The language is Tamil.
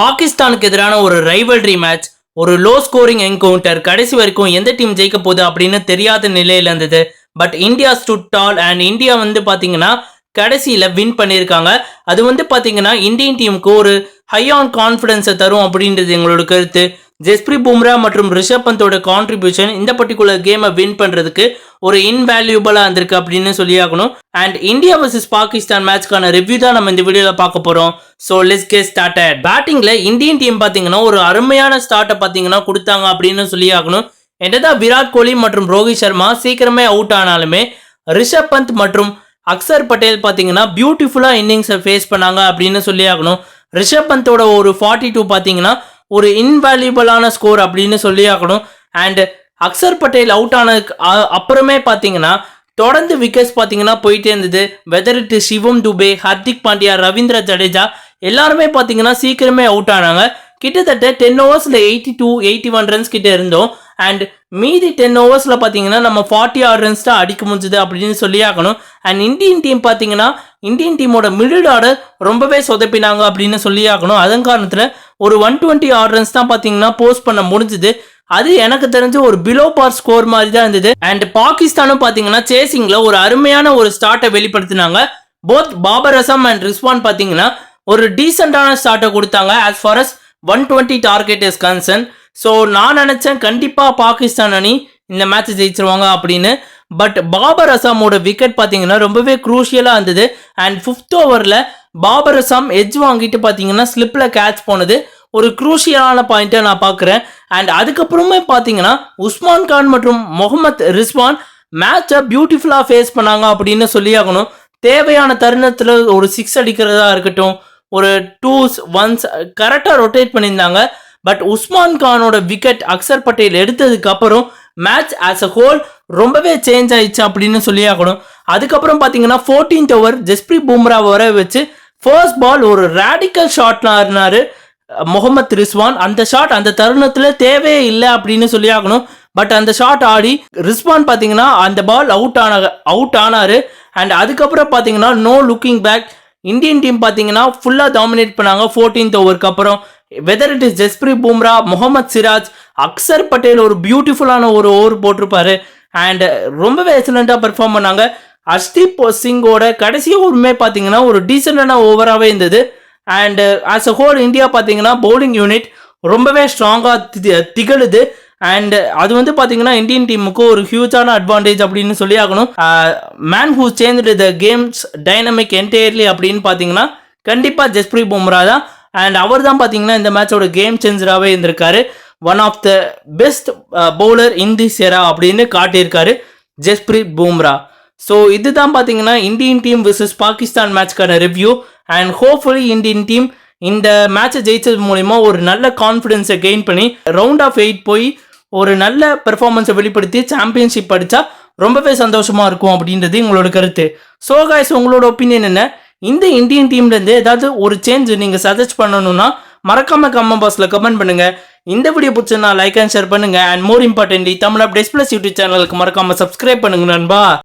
பாகிஸ்தானுக்கு எதிரான ஒரு ரைவல்ரி மேட்ச் ஒரு லோ ஸ்கோரிங் என்கவுண்டர் கடைசி வரைக்கும் எந்த டீம் ஜெயிக்க போகுது அப்படின்னு தெரியாத நிலையில இருந்தது. But India stood tall and India வந்து பார்த்தீங்கன்னா கடைசியில் வின் பண்ணியிருக்காங்க. அது வந்து பார்த்தீங்கன்னா இந்தியன் டீமுக்கு ஒரு ஹை ஆன் கான்ஃபிடென்ஸை தரும் அப்படின்றது எங்களோட கருத்து. ஜஸ்பிரித் பும்ரா மற்றும் ரிஷப் பந்தோட கான்ட்ரிபியூஷன் இந்த பர்டிகுலர் கேமை வின் பண்ணுறதுக்கு ஒரு இன்வேல்யூபிளாக இருந்திருக்கு அப்படின்னு சொல்லி ஆகணும். அண்ட் இந்தியா வர்சஸ் பாகிஸ்தான் மேட்ச்க்கான ரிவ்யூ தான் நம்ம இந்த வீடியோவில் பார்க்க போகிறோம் ஸோ லெஸ் கே ஸ்டார்டட் பேட்டிங்கில் இந்தியன் டீம் பார்த்தீங்கன்னா ஒரு அருமையான ஸ்டார்ட்டை பார்த்தீங்கன்னா கொடுத்தாங்க அப்படின்னு சொல்லி ஆகணும். என்னதான் விராட் கோலி மற்றும் ரோஹித் சர்மா சீக்கிரமே அவுட் ஆனாலுமே ரிஷப் பந்த் மற்றும் அக்சர் பட்டேல் பார்த்தீங்கன்னா பியூட்டிஃபுல்லாக இன்னிங்ஸை ஃபேஸ் பண்ணாங்க அப்படின்னு சொல்லி ஆகணும். ரிஷப் பந்தோட ஒரு ஃபார்ட்டி டூ பார்த்தீங்கன்னா ஒரு இன்வேல்யூபிளான ஸ்கோர் அப்படின்னு சொல்லி ஆகணும். அண்ட் அக்சர் பட்டேல் அவுட் ஆனதுக்கு அப்புறமே பார்த்தீங்கன்னா தொடர்ந்து விக்கெட்ஸ் பார்த்தீங்கன்னா போயிட்டே இருந்தது. வெதர் இட் சிவம் துபே ஹர்திக் பாண்டியா ரவீந்திர ஜடேஜா எல்லாருமே பார்த்தீங்கன்னா சீக்கிரமே அவுட் ஆனாங்க. கிட்டத்தட்ட ten ஓவர்ஸில் eighty two eighty one runs கிட்டே இருந்தோம். அண்ட் மீதி டென் ஓவர்ஸில் பார்த்தீங்கன்னா நம்ம ஃபார்ட்டி ஆறு ரன்ஸ் தான் அடிக்க முடிஞ்சுது அப்படின்னு சொல்லி ஆகணும். அண்ட் இந்தியன் டீம் பார்த்தீங்கன்னா இந்தியன் டீமோட மிடில் ஆர்டர் ரொம்பவே சொதப்பினாங்க அப்படின்னு சொல்லி ஆகணும். அதன் காரணத்தில் ஒரு ஒன் டுவெண்ட்டி ஆறு ரன்ஸ் தான் பார்த்தீங்கன்னா போஸ்ட் பண்ண முடிஞ்சுது. அது எனக்கு தெரிஞ்ச ஒரு பிலோ பார் ஸ்கோர் மாதிரி தான் இருந்தது. அண்ட் பாகிஸ்தானும் பார்த்தீங்கன்னா சேசிங்கில் ஒரு அருமையான ஒரு ஸ்டார்ட்டை வெளிப்படுத்தினாங்க. போத் பாபர் அசம் அண்ட் ரிஸ்வான் பார்த்தீங்கன்னா ஒரு டீசெண்டான ஸ்டார்ட்டை கொடுத்தாங்க as far as one twenty target is concern so நான் நினச்சேன் கண்டிப்பாக பாகிஸ்தான் அணி இந்த மேட்ச் ஜெயிச்சிருவாங்க அப்படின்னு. பட் பாபர் அசாமோட விக்கெட் பார்த்தீங்கன்னா ரொம்பவே குரூஷியலாக இருந்தது. அண்ட் ஃபிஃப்த் ஓவரில் பாபர் அசாம் எஜ் வாங்கிட்டு பார்த்தீங்கன்னா ஸ்லிப்பில் கேட்ச் போனது. ஒரு குரூஷியலான பாயிண்ட்டை நான் பார்க்குறேன். அண்ட் அதுக்கப்புறமே பார்த்தீங்கன்னா உஸ்மான் கான் மற்றும் முகமது ரிஸ்வான் மேட்சை பியூட்டிஃபுல்லாக ஃபேஸ் பண்ணாங்க அப்படின்னு சொல்லி ஆகணும். தேவையான தருணத்தில் ஒரு சிக்ஸ் அடிக்கிறதா இருக்கட்டும் ஒரு டூஸ் ஒன்ஸ் கரெக்டாக ரொட்டேட் பண்ணியிருந்தாங்க. பட் உஸ்மான் கானோட விக்கெட் அக்சர் பட்டேல் எடுத்ததுக்கு அப்புறம் மேட்ச் ஆஸ் அ ஹோல் ரொம்பவே சேஞ்ச் ஆயிடுச்சு அப்படின்னு சொல்லி ஆகணும். அதுக்கப்புறம் பார்த்தீங்கன்னா ஃபோர்டீன்த் ஓவர் ஜஸ்பிரீத் பும்ரா வர வச்சு ஃபர்ஸ்ட் பால் ஒரு ரேடிக்கல் ஷாட்லாம் இருந்தாரு முகமது ரிஸ்வான் அந்த ஷாட் அந்த தருணத்தில் தேவையே இல்லை அப்படின்னு சொல்லி ஆகணும். பட் அந்த ஷாட் ஆடி ரிஸ்வான் பார்த்தீங்கன்னா அந்த பால் அவுட் ஆன அவுட் ஆனார். அண்ட் அதுக்கப்புறம் பார்த்தீங்கன்னா no looking back Indian team பார்த்தீங்கன்னா ஃபுல்லாக டாமினேட் பண்ணாங்க ஃபோர்டீன்த் ஓவருக்கு அப்புறம். Whether it is Jasprit Bumrah Mohammed Siraj Axar Patel ஒரு பியூட்டிஃபுல்லான ஒரு ஓவர் போட்டிருப்பாரு. அண்ட் ரொம்பவே எக்ஸலண்ட்டாக பெர்ஃபார்ம் பண்ணாங்க. அர்ஷ்தீப் சிங்கோட கடைசி ஓவருமே பார்த்தீங்கன்னா ஒரு டீசெண்டான ஓவராகவே இருந்தது. And as a whole India பார்த்தீங்கன்னா பவுலிங் யூனிட் ரொம்பவே ஸ்ட்ராங்காக திகழுது. அண்ட் uh, அது வந்து பார்த்தீங்கன்னா இந்தியன் டீமுக்கு ஒரு ஹியூஜான அட்வான்டேஜ் அப்படின்னு சொல்லி ஆகணும். Man who change the games dynamic entirely அப்படின்னு பார்த்தீங்கன்னா கண்டிப்பாக ஜஸ்பிரீத் பும்ரா தான். அண்ட் அவர் தான் பார்த்தீங்கன்னா இந்த மேட்சோட கேம் சேஞ்சராகவே இருந்திருக்காரு. One of the best bowler in the செரா அப்படின்னு காட்டியிருக்காரு ஜஸ்பிரீத் பும்ரா ஸோ இதுதான் பார்த்தீங்கன்னா Indian team versus Pakistan மேட்ச்க்கான review and hopefully Indian team இந்த மேட்சை ஜெயிச்சது மூலிமா ஒரு நல்ல கான்ஃபிடென்ஸை கெயின் பண்ணி ரவுண்ட் ஆஃப் எயிட் போய் ஒரு நல்ல பெர்ஃபார்மன்ஸை வெளிப்படுத்தி சாம்பியன்ஷிப் படித்தா ரொம்பவே சந்தோஷமாக இருக்கும் அப்படின்றது உங்களோட கருத்து. ஸோ காய்ஸ் உங்களோட ஒப்பீனியன் என்ன? இந்த இந்தியன் டீம்லேருந்து ஏதாவது ஒரு சேஞ்ச் நீங்கள் சஜஸ்ட் பண்ணணும்னா மறக்காமல் கமெண்ட் பாக்ஸில் கமெண்ட் பண்ணுங்கள் இந்த வீடியோ பிடிச்சா லைக் அண்ட் ஷேர் பண்ணுங்க. And more importantly Tamil updates plus YouTube சேனலுக்கு மறக்காமல் சப்ஸ்கிரைப் பண்ணுங்க நண்பா.